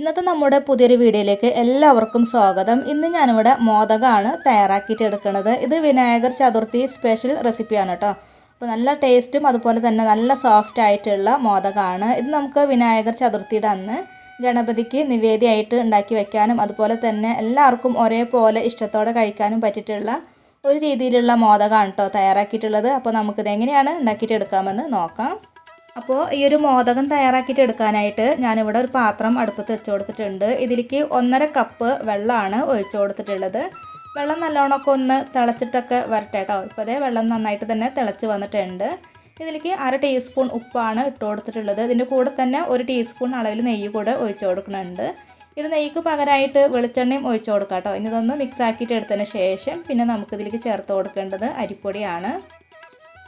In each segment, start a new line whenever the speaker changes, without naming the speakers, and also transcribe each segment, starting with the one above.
ഇന്നത്തെ നമ്മുടെ പുതിയൊരു വീഡിയോയിലേക്ക് എല്ലാവർക്കും സ്വാഗതം ഇന്ന് ഞാനിവിടെ മോദകമാണ് തയ്യാറാക്കിയിട്ട് എടുക്കുന്നത് ഇത് വിനായകർ ചതുർത്ഥി സ്പെഷ്യൽ റെസിപ്പിയാണ് കേട്ടോ അപ്പോൾ നല്ല ടേസ്റ്റും അതുപോലെ തന്നെ നല്ല സോഫ്റ്റ് ആയിട്ടുള്ള മോദകമാണ് ഇത് നമുക്ക് വിനായകർ ചതുർത്ഥിയുടെ അന്ന് ഗണപതിക്ക് നിവേദ്യമായിട്ട് ഉണ്ടാക്കി വെക്കാനും അതുപോലെ തന്നെ എല്ലാവർക്കും ഒരേപോലെ ഇഷ്ടത്തോടെ കഴിക്കാനും പറ്റിയിട്ടുള്ള ഒരു രീതിയിലുള്ള മോദകമാണ് കേട്ടോ തയ്യാറാക്കിയിട്ടുള്ളത് അപ്പോൾ നമുക്കിത് എങ്ങനെയാണ് ഉണ്ടാക്കിയിട്ട് എടുക്കാമെന്ന് നോക്കാം അപ്പോൾ ഈ ഒരു മോദകം തയ്യാറാക്കിയിട്ട് എടുക്കാനായിട്ട് ഞാനിവിടെ ഒരു പാത്രം അടുപ്പത്ത് വെച്ച് കൊടുത്തിട്ടുണ്ട് ഇതിലേക്ക് ഒന്നര കപ്പ് വെള്ളമാണ് ഒഴിച്ചു കൊടുത്തിട്ടുള്ളത് വെള്ളം നല്ലോണമൊക്കെ ഒന്ന് തിളച്ചിട്ടൊക്കെ വരട്ടെ കേട്ടോ ഇപ്പോൾ അതേ വെള്ളം നന്നായിട്ട് തന്നെ തിളച്ച് വന്നിട്ടുണ്ട് ഇതിലേക്ക് അര ടീസ്പൂൺ ഉപ്പാണ് ഇട്ട് കൊടുത്തിട്ടുള്ളത് ഇതിൻ്റെ കൂടെ തന്നെ ഒരു ടീസ്പൂൺ അളവിൽ നെയ്യ് കൂടെ ഒഴിച്ചു കൊടുക്കുന്നുണ്ട് ഇത് നെയ്ക്ക് പകരമായിട്ട് വെളിച്ചെണ്ണയും ഒഴിച്ചു കൊടുക്കാം കേട്ടോ ഇനി ഇതൊന്ന് മിക്സ് ആക്കിയിട്ട് എടുത്തതിന് ശേഷം പിന്നെ നമുക്കിതിലേക്ക് ചേർത്ത് കൊടുക്കേണ്ടത് അരിപ്പൊടിയാണ്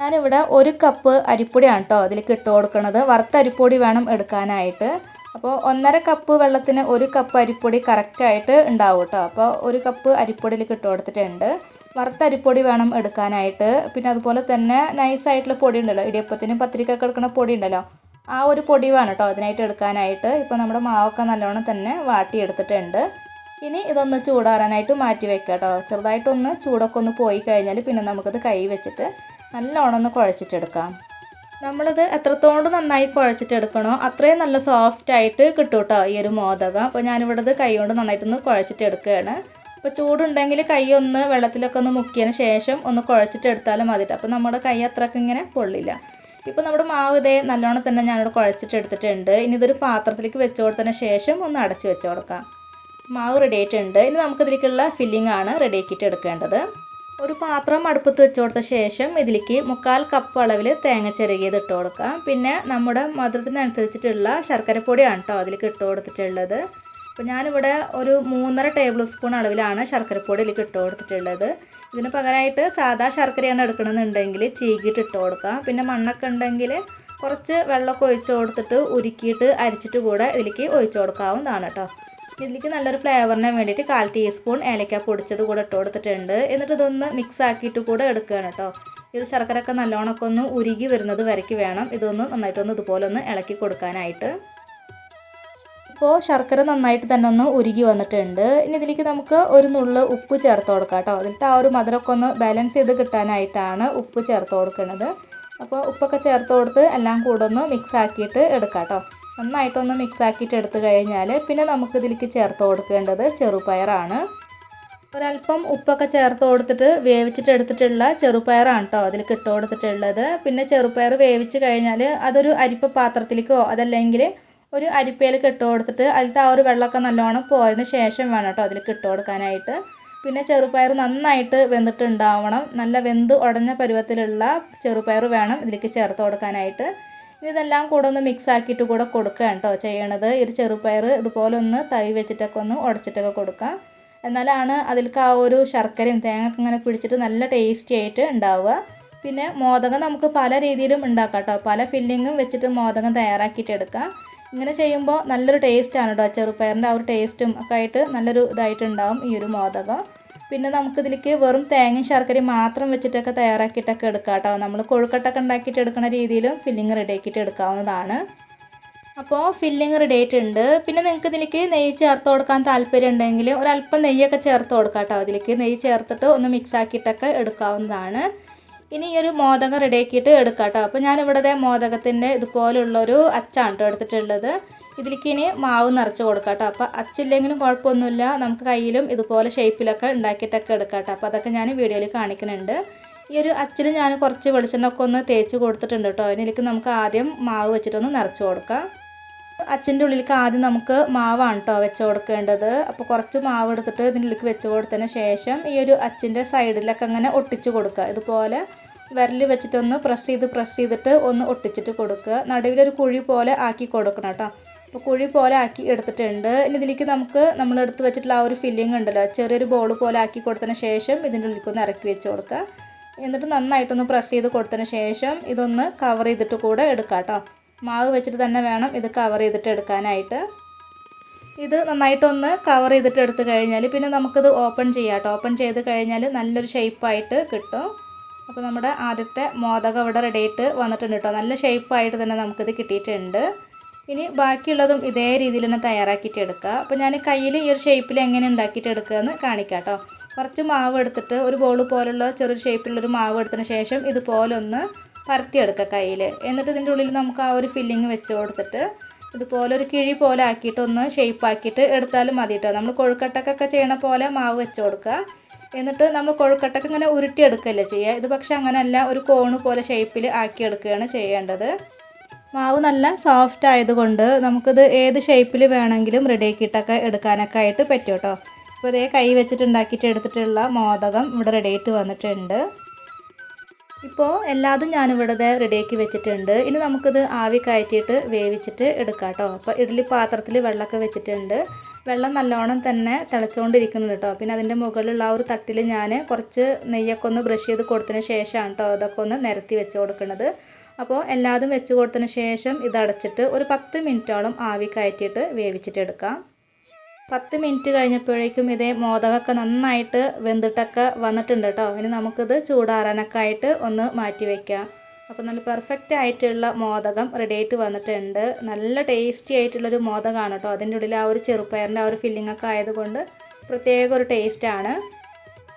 ഞാനിവിടെ ഒരു കപ്പ് അരിപ്പൊടിയാണ് കേട്ടോ അതിലേക്ക് ഇട്ട് കൊടുക്കുന്നത് വറുത്ത അരിപ്പൊടി വേണം എടുക്കാനായിട്ട് അപ്പോൾ ഒന്നര കപ്പ് വെള്ളത്തിന് ഒരു കപ്പ് അരിപ്പൊടി കറക്റ്റായിട്ട് ഉണ്ടാവും കേട്ടോ അപ്പോൾ ഒരു കപ്പ് അരിപ്പൊടിയിൽ ഇട്ട് കൊടുത്തിട്ടുണ്ട് വറുത്ത അരിപ്പൊടി വേണം എടുക്കാനായിട്ട് പിന്നെ അതുപോലെ തന്നെ നൈസായിട്ടുള്ള പൊടി ഉണ്ടല്ലോ ഇടിയപ്പത്തിന് പത്രിക്കൊക്കെ എടുക്കുന്ന പൊടി ഉണ്ടല്ലോ ആ ഒരു പൊടി വേണം കേട്ടോ അതിനായിട്ട് എടുക്കാനായിട്ട് ഇപ്പോൾ നമ്മുടെ മാവൊക്കെ നല്ലോണം തന്നെ വാട്ടിയെടുത്തിട്ടുണ്ട് ഇനി ഇതൊന്ന് ചൂടാറാനായിട്ട് മാറ്റി വെക്കാം കേട്ടോ ചെറുതായിട്ടൊന്ന് ചൂടൊക്കെ ഒന്ന് പോയി കഴിഞ്ഞാൽ പിന്നെ നമുക്കത് കൈ വെച്ചിട്ട് നല്ലോണം ഒന്ന് കുഴച്ചിട്ടെടുക്കാം നമ്മളിത് എത്രത്തോണ്ട് നന്നായി കുഴച്ചിട്ടെടുക്കണോ അത്രയും നല്ല സോഫ്റ്റായിട്ട് കിട്ടും കേട്ടോ ഈ ഒരു മോദകം അപ്പോൾ ഞാനിവിടെ ഇത് കൈകൊണ്ട് നന്നായിട്ടൊന്ന് കുഴച്ചിട്ടെടുക്കുകയാണ് അപ്പോൾ ചൂടുണ്ടെങ്കിൽ കൈ ഒന്ന് വെള്ളത്തിലൊക്കെ ഒന്ന് മുക്കിയതിന് ശേഷം ഒന്ന് കുഴച്ചിട്ടെടുത്താലും മതി അപ്പോൾ നമ്മുടെ കൈ അത്രയ്ക്ക് ഇങ്ങനെ പൊള്ളില്ല ഇപ്പോൾ നമ്മുടെ മാവ് ഇതേ നല്ലോണം തന്നെ ഞാനിവിടെ കുഴച്ചിട്ടെടുത്തിട്ടുണ്ട് ഇനി ഇതൊരു പാത്രത്തിലേക്ക് വെച്ച് കൊടുത്തതിന് ശേഷം ഒന്ന് അടച്ച് വെച്ച് കൊടുക്കാം മാവ് റെഡി ആയിട്ടുണ്ട് ഇനി നമുക്കിതിലേക്കുള്ള ഫില്ലിംഗ് ആണ് ആക്കിയിട്ട് എടുക്കേണ്ടത് ഒരു പാത്രം അടുപ്പത്ത് വെച്ച് കൊടുത്ത ശേഷം ഇതിലേക്ക് മുക്കാൽ കപ്പ് അളവിൽ തേങ്ങ ചിരകിയത് ഇട്ട് കൊടുക്കാം പിന്നെ നമ്മുടെ മധുരത്തിനനുസരിച്ചിട്ടുള്ള ശർക്കരപ്പൊടിയാണ് കേട്ടോ അതിലേക്ക് ഇട്ട് കൊടുത്തിട്ടുള്ളത് അപ്പോൾ ഞാനിവിടെ ഒരു മൂന്നര ടേബിൾ സ്പൂൺ അളവിലാണ് ശർക്കരപ്പൊടി ഇതിലേക്ക് ഇട്ട് കൊടുത്തിട്ടുള്ളത് ഇതിന് പകരമായിട്ട് സാധാ ശർക്കരയാണ് എടുക്കണമെന്നുണ്ടെങ്കിൽ ചീകിയിട്ട് ഇട്ട് കൊടുക്കാം പിന്നെ മണ്ണൊക്കെ ഉണ്ടെങ്കിൽ കുറച്ച് വെള്ളമൊക്കെ ഒഴിച്ച് കൊടുത്തിട്ട് ഉരുക്കിയിട്ട് അരിച്ചിട്ട് കൂടെ ഇതിലേക്ക് ഒഴിച്ചു കൊടുക്കാവുന്നതാണ് കേട്ടോ ഇതിലേക്ക് നല്ലൊരു ഫ്ലേവറിന് വേണ്ടിയിട്ട് കാൽ ടീസ്പൂൺ ഏലക്ക പൊടിച്ചത് കൂടെ ഇട്ട് കൊടുത്തിട്ടുണ്ട് എന്നിട്ട് ഇതൊന്ന് മിക്സ് ആക്കിയിട്ട് കൂടെ എടുക്കുകയാണ് കേട്ടോ ഈ ഒരു ഒക്കെ നല്ലോണമൊക്കെ ഒന്ന് ഉരുകി വരുന്നത് വരയ്ക്ക് വേണം ഇതൊന്ന് നന്നായിട്ടൊന്ന് ഇതുപോലെ ഒന്ന് ഇളക്കി കൊടുക്കാനായിട്ട് ഇപ്പോൾ ശർക്കര നന്നായിട്ട് തന്നെ ഒന്ന് ഉരുകി വന്നിട്ടുണ്ട് ഇനി ഇതിലേക്ക് നമുക്ക് ഒരു നുള്ള് ഉപ്പ് ചേർത്ത് കൊടുക്കാം കേട്ടോ എന്നിട്ട് ആ ഒരു മധുരമൊക്കെ ഒന്ന് ബാലൻസ് ചെയ്ത് കിട്ടാനായിട്ടാണ് ഉപ്പ് ചേർത്ത് കൊടുക്കുന്നത് അപ്പോൾ ഉപ്പൊക്കെ ചേർത്ത് കൊടുത്ത് എല്ലാം കൂടെ ഒന്ന് മിക്സ് ആക്കിയിട്ട് എടുക്കാം കേട്ടോ നന്നായിട്ടൊന്ന് മിക്സാക്കിയിട്ട് എടുത്തു കഴിഞ്ഞാൽ പിന്നെ നമുക്ക് ഇതിലേക്ക് ചേർത്ത് കൊടുക്കേണ്ടത് ചെറുപയറാണ് ഒരല്പം ഉപ്പൊക്കെ ചേർത്ത് കൊടുത്തിട്ട് വേവിച്ചിട്ട് എടുത്തിട്ടുള്ള ചെറുപയറാണ് കേട്ടോ അതിൽ ഇട്ട് കൊടുത്തിട്ടുള്ളത് പിന്നെ ചെറുപയർ വേവിച്ച് കഴിഞ്ഞാൽ അതൊരു അരിപ്പ പാത്രത്തിലേക്കോ അതല്ലെങ്കിൽ ഒരു അരിപ്പയിലേക്ക് ഇട്ട് കൊടുത്തിട്ട് അതിലത്തെ ആ ഒരു വെള്ളമൊക്കെ നല്ലോണം പോയതിന് ശേഷം വേണം കേട്ടോ അതിലേക്ക് ഇട്ട് കൊടുക്കാനായിട്ട് പിന്നെ ചെറുപയർ നന്നായിട്ട് വെന്തിട്ടുണ്ടാവണം നല്ല വെന്ത് ഉടഞ്ഞ പരുവത്തിലുള്ള ചെറുപയർ വേണം ഇതിലേക്ക് ചേർത്ത് കൊടുക്കാനായിട്ട് ഇതെല്ലാം കൂടെ ഒന്ന് മിക്സ് ആക്കിയിട്ട് കൂടെ കൊടുക്കുക കേട്ടോ ചെയ്യണത് ഒരു ചെറുപയർ ഇതുപോലെ ഒന്ന് തൈ വെച്ചിട്ടൊക്കെ ഒന്ന് ഉടച്ചിട്ടൊക്കെ കൊടുക്കാം എന്നാലാണ് അതിൽക്ക് ആ ഒരു ശർക്കരയും ഒക്കെ ഇങ്ങനെ പിടിച്ചിട്ട് നല്ല ടേസ്റ്റി ആയിട്ട് ഉണ്ടാവുക പിന്നെ മോദകം നമുക്ക് പല രീതിയിലും ഉണ്ടാക്കാം കേട്ടോ പല ഫില്ലിങ്ങും വെച്ചിട്ട് മോദകം തയ്യാറാക്കിയിട്ട് എടുക്കാം ഇങ്ങനെ ചെയ്യുമ്പോൾ നല്ലൊരു ടേസ്റ്റാണ് കേട്ടോ ചെറുപയറിൻ്റെ ആ ഒരു ടേസ്റ്റും ഒക്കെ ആയിട്ട് നല്ലൊരു ഇതായിട്ടുണ്ടാവും ഈ ഒരു മോദകം പിന്നെ നമുക്കിതിലേക്ക് വെറും തേങ്ങയും ശർക്കരയും മാത്രം വെച്ചിട്ടൊക്കെ തയ്യാറാക്കിയിട്ടൊക്കെ എടുക്കാം കേട്ടോ നമ്മൾ കൊഴുക്കട്ടൊക്കെ ഉണ്ടാക്കിയിട്ട് എടുക്കുന്ന രീതിയിലും ഫില്ലിങ് റെഡി ആക്കിയിട്ട് എടുക്കാവുന്നതാണ് അപ്പോൾ ഫില്ലിങ് റെഡി ആയിട്ടുണ്ട് പിന്നെ നിങ്ങൾക്ക് ഇതിലേക്ക് നെയ്യ് ചേർത്ത് കൊടുക്കാൻ താല്പര്യം ഉണ്ടെങ്കിൽ ഒരല്പം നെയ്യൊക്കെ ചേർത്ത് കൊടുക്കാം കേട്ടോ അതിലേക്ക് നെയ്യ് ചേർത്തിട്ട് ഒന്ന് മിക്സ് ആക്കിയിട്ടൊക്കെ എടുക്കാവുന്നതാണ് ഇനി ഈ ഒരു മോദകം റെഡിയാക്കിയിട്ട് എടുക്കാം കേട്ടോ അപ്പോൾ ഞാനിവിടെ മോദകത്തിൻ്റെ ഇതുപോലുള്ളൊരു അച്ചാണ് കേട്ടോ എടുത്തിട്ടുള്ളത് ഇതിലേക്ക് ഇനി മാവ് നിറച്ച് കൊടുക്കാം കേട്ടോ അപ്പോൾ അച്ചില്ലെങ്കിലും കുഴപ്പമൊന്നുമില്ല നമുക്ക് കയ്യിലും ഇതുപോലെ ഷേപ്പിലൊക്കെ ഉണ്ടാക്കിയിട്ടൊക്കെ എടുക്കാം കേട്ടോ അപ്പോൾ അതൊക്കെ ഞാൻ വീഡിയോയിൽ കാണിക്കുന്നുണ്ട് ഈ ഒരു അച്ചിൽ ഞാൻ കുറച്ച് വെളിച്ചെണ്ണ ഒക്കെ ഒന്ന് തേച്ച് കൊടുത്തിട്ടുണ്ട് കേട്ടോ ഇതിലേക്ക് നമുക്ക് ആദ്യം മാവ് വെച്ചിട്ടൊന്ന് നിറച്ച് കൊടുക്കാം അച്ഛൻ്റെ ഉള്ളിലേക്ക് ആദ്യം നമുക്ക് മാവാണ് കേട്ടോ വെച്ച് കൊടുക്കേണ്ടത് അപ്പോൾ കുറച്ച് മാവ് എടുത്തിട്ട് ഉള്ളിൽ വെച്ച് കൊടുത്തതിന് ശേഷം ഈ ഒരു അച്ഛൻ്റെ സൈഡിലൊക്കെ അങ്ങനെ ഒട്ടിച്ച് കൊടുക്കുക ഇതുപോലെ വിരൽ വെച്ചിട്ടൊന്ന് പ്രസ് ചെയ്ത് പ്രസ് ചെയ്തിട്ട് ഒന്ന് ഒട്ടിച്ചിട്ട് കൊടുക്കുക നടുവിലൊരു കുഴി പോലെ ആക്കി കൊടുക്കണം കേട്ടോ അപ്പോൾ കുഴി പോലെ ആക്കി എടുത്തിട്ടുണ്ട് ഇനി ഇതിലേക്ക് നമുക്ക് നമ്മൾ എടുത്ത് വെച്ചിട്ടുള്ള ആ ഒരു ഫില്ലിംഗ് ഉണ്ടല്ലോ ചെറിയൊരു ബോൾ പോലെ ആക്കി കൊടുത്തതിന് ശേഷം ഇതിൻ്റെ ഒന്ന് ഇറക്കി വെച്ച് കൊടുക്കുക എന്നിട്ട് നന്നായിട്ടൊന്ന് പ്രസ് ചെയ്ത് കൊടുത്തതിന് ശേഷം ഇതൊന്ന് കവർ ചെയ്തിട്ട് കൂടെ എടുക്കുക കേട്ടോ മാവ് വെച്ചിട്ട് തന്നെ വേണം ഇത് കവർ ചെയ്തിട്ട് എടുക്കാനായിട്ട് ഇത് നന്നായിട്ടൊന്ന് കവർ ചെയ്തിട്ട് എടുത്തു കഴിഞ്ഞാൽ പിന്നെ നമുക്കിത് ഓപ്പൺ ചെയ്യാം കേട്ടോ ഓപ്പൺ ചെയ്ത് കഴിഞ്ഞാൽ നല്ലൊരു ഷേപ്പായിട്ട് കിട്ടും അപ്പോൾ നമ്മുടെ ആദ്യത്തെ മോദകം ഇവിടെ ആയിട്ട് വന്നിട്ടുണ്ട് കേട്ടോ നല്ല ഷേപ്പായിട്ട് തന്നെ നമുക്കിത് കിട്ടിയിട്ടുണ്ട് ഇനി ബാക്കിയുള്ളതും ഇതേ രീതിയിൽ തന്നെ തയ്യാറാക്കിയിട്ട് എടുക്കുക അപ്പോൾ ഞാൻ കയ്യിൽ ഈ ഒരു ഷേപ്പിൽ എങ്ങനെ ഉണ്ടാക്കിയിട്ട് എടുക്കുക എന്ന് കാണിക്കാം കേട്ടോ കുറച്ച് മാവ് എടുത്തിട്ട് ഒരു ബോൾ പോലുള്ള ചെറിയ ഷേപ്പിലുള്ളൊരു മാവ് എടുത്തതിന് ശേഷം ഇതുപോലൊന്ന് പരത്തിയെടുക്കുക കയ്യിൽ എന്നിട്ട് ഇതിൻ്റെ ഉള്ളിൽ നമുക്ക് ആ ഒരു ഫില്ലിങ് വെച്ച് കൊടുത്തിട്ട് ഇതുപോലെ ഒരു കിഴി പോലെ ആക്കിയിട്ട് ഒന്ന് ഷേപ്പാക്കിയിട്ട് എടുത്താലും മതി കേട്ടോ നമ്മൾ കൊഴുക്കട്ടക്കൊക്കെ ചെയ്യണ പോലെ മാവ് വെച്ച് കൊടുക്കുക എന്നിട്ട് നമ്മൾ കൊഴുക്കട്ടൊക്കെ ഇങ്ങനെ ഉരുട്ടിയെടുക്കുകയല്ലേ ചെയ്യുക ഇത് പക്ഷേ അങ്ങനെയല്ല ഒരു കോണ് പോലെ ഷേപ്പിൽ ആക്കിയെടുക്കുകയാണ് ചെയ്യേണ്ടത് മാവ് നല്ല സോഫ്റ്റ് ആയതുകൊണ്ട് നമുക്കിത് ഏത് ഷേപ്പിൽ വേണമെങ്കിലും റെഡിയാക്കിയിട്ടൊക്കെ എടുക്കാനൊക്കെ ആയിട്ട് പറ്റും കേട്ടോ ഇപ്പോൾ ഇതേ കൈ വെച്ചിട്ടുണ്ടാക്കിയിട്ട് എടുത്തിട്ടുള്ള മോദകം ഇവിടെ റെഡിയായിട്ട് വന്നിട്ടുണ്ട് ഇപ്പോൾ എല്ലാതും ഞാനിവിടെ റെഡിയാക്കി വെച്ചിട്ടുണ്ട് ഇനി നമുക്കിത് ആവി കയറ്റിയിട്ട് വേവിച്ചിട്ട് എടുക്കാം കേട്ടോ അപ്പോൾ ഇഡ്ഡലി പാത്രത്തിൽ വെള്ളമൊക്കെ വെച്ചിട്ടുണ്ട് വെള്ളം നല്ലോണം തന്നെ തിളച്ചുകൊണ്ടിരിക്കുന്നു കേട്ടോ പിന്നെ അതിൻ്റെ മുകളിലുള്ള ആ ഒരു തട്ടിൽ ഞാൻ കുറച്ച് നെയ്യൊക്കെ ഒന്ന് ബ്രഷ് ചെയ്ത് കൊടുത്തതിന് ശേഷമാണ് കേട്ടോ അതൊക്കെ ഒന്ന് നിരത്തി വെച്ച് കൊടുക്കുന്നത് അപ്പോൾ എല്ലാതും വെച്ച് കൊടുത്തതിന് ശേഷം ഇതടച്ചിട്ട് ഒരു പത്ത് മിനിറ്റോളം ആവി കയറ്റിയിട്ട് വേവിച്ചിട്ടെടുക്കാം പത്ത് മിനിറ്റ് കഴിഞ്ഞപ്പോഴേക്കും ഇതേ മോദകമൊക്കെ നന്നായിട്ട് വെന്തിട്ടൊക്കെ വന്നിട്ടുണ്ട് കേട്ടോ ഇനി നമുക്കിത് ചൂടാറാനൊക്കെ ആയിട്ട് ഒന്ന് മാറ്റി വയ്ക്കാം അപ്പോൾ നല്ല പെർഫെക്റ്റ് ആയിട്ടുള്ള മോദകം റെഡി ആയിട്ട് വന്നിട്ടുണ്ട് നല്ല ടേസ്റ്റി ആയിട്ടുള്ളൊരു മോദകമാണ് കേട്ടോ അതിൻ്റെ ഉള്ളിൽ ആ ഒരു ചെറുപ്പയറിൻ്റെ ആ ഒരു ഫില്ലിംഗ് ഒക്കെ ആയതുകൊണ്ട് പ്രത്യേക ഒരു ടേസ്റ്റാണ്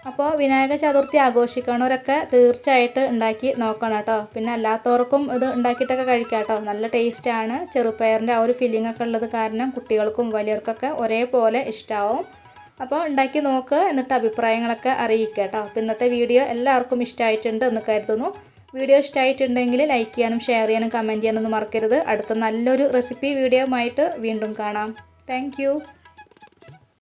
അപ്പോൾ വിനായക ചതുർത്ഥി ആഘോഷിക്കണവരൊക്കെ തീർച്ചയായിട്ട് ഉണ്ടാക്കി നോക്കണം കേട്ടോ പിന്നെ അല്ലാത്തവർക്കും ഇത് ഉണ്ടാക്കിയിട്ടൊക്കെ കഴിക്കാം കേട്ടോ നല്ല ടേസ്റ്റാണ് ചെറുപ്പയറിൻ്റെ ആ ഒരു ഫീലിംഗ് ഒക്കെ ഉള്ളത് കാരണം കുട്ടികൾക്കും വലിയവർക്കൊക്കെ ഒരേപോലെ ഇഷ്ടമാവും അപ്പോൾ ഉണ്ടാക്കി നോക്ക് എന്നിട്ട് അഭിപ്രായങ്ങളൊക്കെ അറിയിക്കുക കേട്ടോ അപ്പോൾ ഇന്നത്തെ വീഡിയോ എല്ലാവർക്കും ഇഷ്ടമായിട്ടുണ്ട് എന്ന് കരുതുന്നു വീഡിയോ ഇഷ്ടമായിട്ടുണ്ടെങ്കിൽ ലൈക്ക് ചെയ്യാനും ഷെയർ ചെയ്യാനും കമൻറ്റ് ചെയ്യാനൊന്നും മറക്കരുത് അടുത്ത നല്ലൊരു റെസിപ്പി വീഡിയോ വീണ്ടും കാണാം താങ്ക്